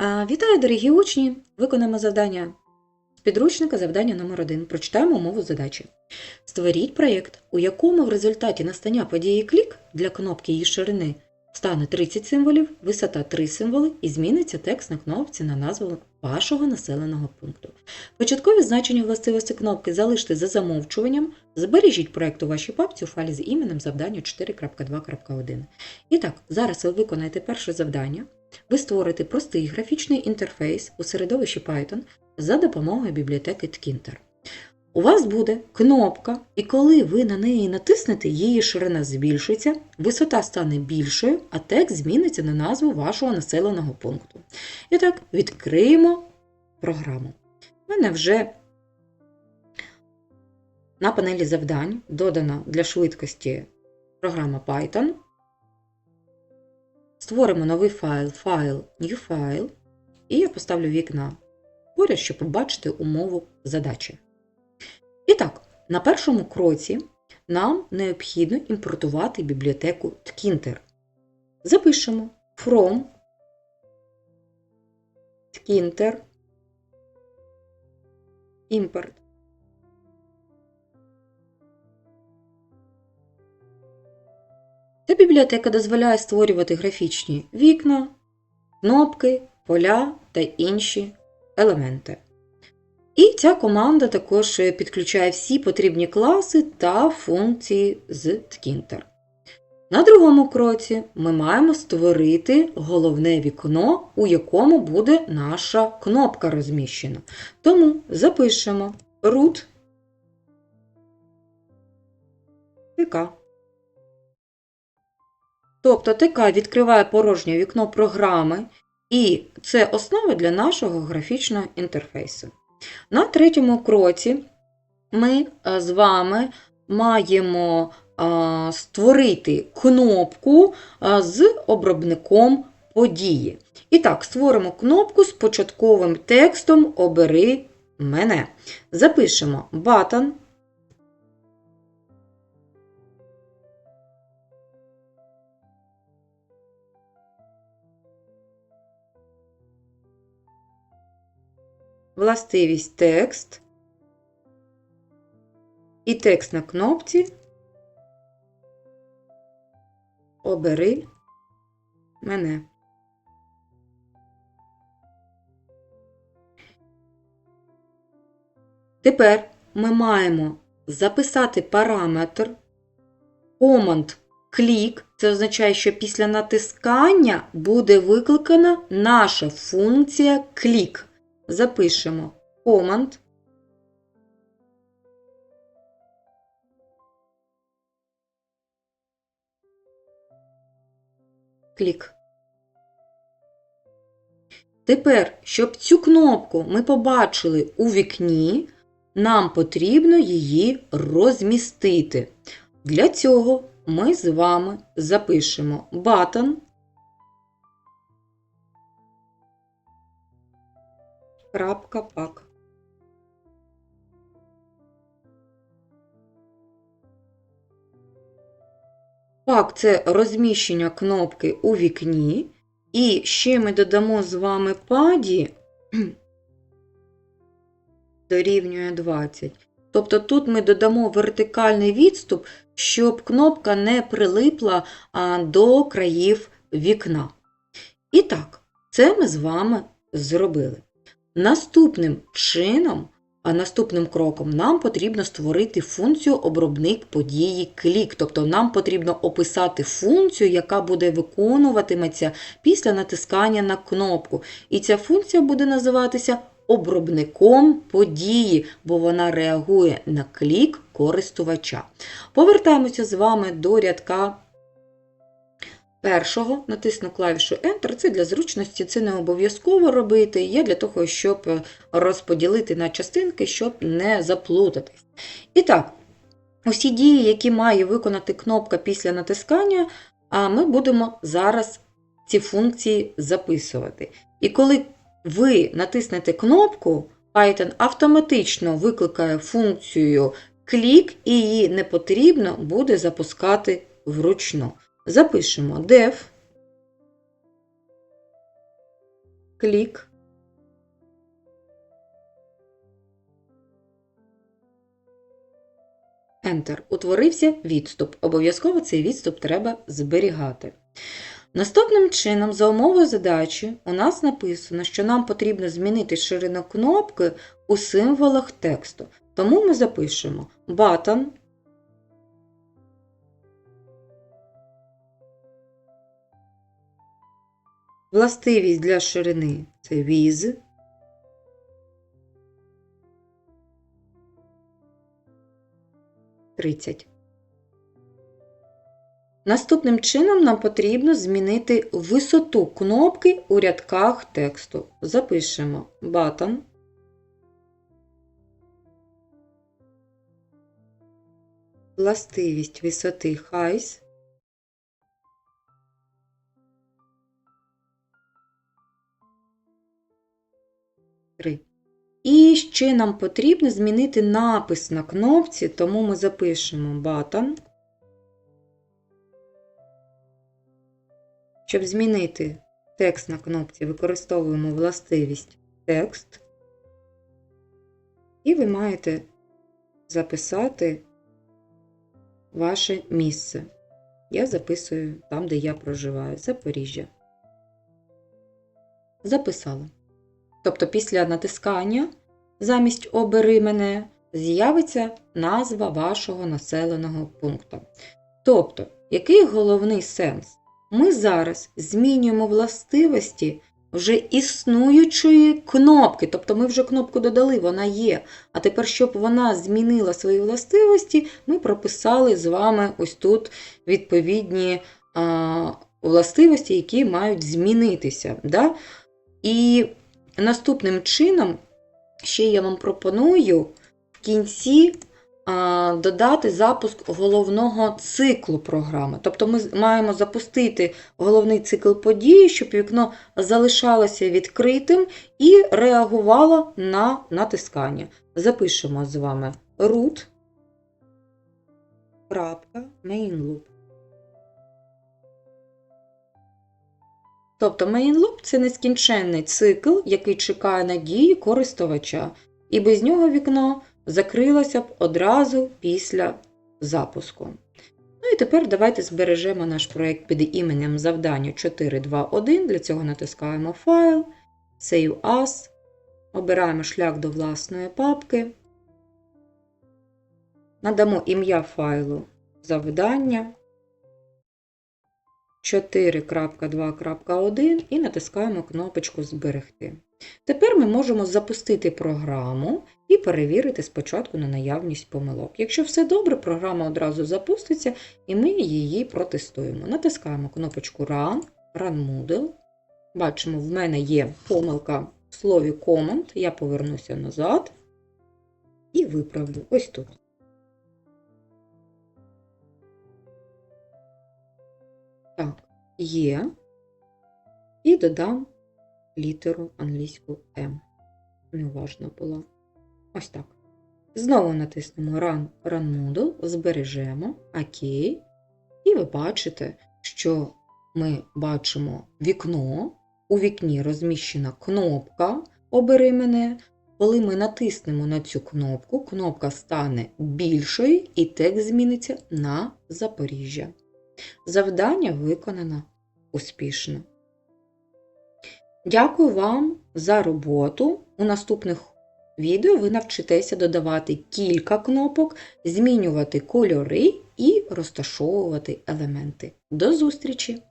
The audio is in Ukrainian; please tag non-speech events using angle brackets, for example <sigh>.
Вітаю, дорогі учні! Виконаємо завдання з підручника завдання номер 1 Прочитаємо умову задачі. Створіть проєкт, у якому в результаті настання події клік для кнопки її ширини стане 30 символів, висота 3 символи і зміниться текст на кнопці на назву вашого населеного пункту. Початкові значення властивості кнопки залиште за замовчуванням, збережіть проєкт у вашій папці у файлі з іменем завдання 4.2.1. І так, зараз ви виконаєте перше завдання. Ви створите простий графічний інтерфейс у середовищі Python за допомогою бібліотеки Tkinter. У вас буде кнопка, і коли ви на неї натиснете, її ширина збільшиться, висота стане більшою, а текст зміниться на назву вашого населеного пункту. І так, відкриємо програму. У мене вже на панелі завдань додана для швидкості програма Python. Створимо новий файл, файл New File, і я поставлю вікна поряд, щоб побачити умову задачі. І так, на першому кроці нам необхідно імпортувати бібліотеку Tkinter. Запишемо from Tkinter import. Ця бібліотека дозволяє створювати графічні вікна, кнопки, поля та інші елементи. І ця команда також підключає всі потрібні класи та функції з Tkinter. На другому кроці ми маємо створити головне вікно, у якому буде наша кнопка розміщена. Тому запишемо root. Тобто ТК відкриває порожнє вікно програми, і це основа для нашого графічного інтерфейсу. На третьому кроці ми з вами маємо створити кнопку з обробником події. І так, створимо кнопку з початковим текстом Обери мене. Запишемо button властивість текст і текст на кнопці Обери мене. Тепер ми маємо записати параметр Command клік. Це означає, що після натискання буде викликана наша функція клік запишемо command клік. Тепер, щоб цю кнопку ми побачили у вікні, нам потрібно її розмістити. Для цього ми з вами запишемо button крапка пак. Пак це розміщення кнопки у вікні. І ще ми додамо з вами паді <clears throat> дорівнює 20. Тобто тут ми додамо вертикальний відступ, щоб кнопка не прилипла до країв вікна. І так, це ми з вами зробили. Наступним чином, а наступним кроком нам потрібно створити функцію обробник події клік. Тобто нам потрібно описати функцію, яка буде виконуватиметься після натискання на кнопку. І ця функція буде називатися обробником події, бо вона реагує на клік користувача. Повертаємося з вами до рядка першого натисну клавішу Enter. Це для зручності, це не обов'язково робити. Є для того, щоб розподілити на частинки, щоб не заплутатись. І так, усі дії, які має виконати кнопка після натискання, ми будемо зараз ці функції записувати. І коли ви натиснете кнопку, Python автоматично викликає функцію клік, і її не потрібно буде запускати вручну. Запишемо def клік. Enter. Утворився відступ. Обов'язково цей відступ треба зберігати. Наступним чином, за умовою задачі, у нас написано, що нам потрібно змінити ширину кнопки у символах тексту. Тому ми запишемо button Властивість для ширини це with. Тридцять. Наступним чином нам потрібно змінити висоту кнопки у рядках тексту. Запишемо button. Властивість висоти height. І ще нам потрібно змінити напис на кнопці, тому ми запишемо button. Щоб змінити текст на кнопці, використовуємо властивість текст. І ви маєте записати ваше місце. Я записую там, де я проживаю, Запоріжжя. Записала. Тобто після натискання замість обери мене з'явиться назва вашого населеного пункту. Тобто, який головний сенс? Ми зараз змінюємо властивості вже існуючої кнопки. Тобто ми вже кнопку додали, вона є. А тепер, щоб вона змінила свої властивості, ми прописали з вами ось тут відповідні а, властивості, які мають змінитися. Да? І наступним чином, ще я вам пропоную в кінці додати запуск головного циклу програми. Тобто ми маємо запустити головний цикл події, щоб вікно залишалося відкритим і реагувало на натискання. Запишемо з вами root. Тобто main це нескінченний цикл, який чекає на дії користувача, і без нього вікно закрилося б одразу після запуску. Ну і тепер давайте збережемо наш проєкт під іменем завдання 421. Для цього натискаємо Файл, Save As, обираємо шлях до власної папки, надамо ім'я файлу завдання 4.2.1 і натискаємо кнопочку Зберегти. Тепер ми можемо запустити програму і перевірити спочатку на наявність помилок. Якщо все добре, програма одразу запуститься і ми її протестуємо. Натискаємо кнопочку Run, Run Moodle. Бачимо, в мене є помилка в слові Command. Я повернуся назад і виправлю ось тут. Так, є. І додам літеру англійську М. Неуважно була. Ось так. Знову натиснемо Run Run Moodle, збережемо ОК. І ви бачите, що ми бачимо вікно. У вікні розміщена кнопка Обери мене. Коли ми натиснемо на цю кнопку, кнопка стане більшою і текст зміниться на Запоріжжя. Завдання виконано успішно. Дякую вам за роботу. У наступних відео ви навчитеся додавати кілька кнопок, змінювати кольори і розташовувати елементи. До зустрічі!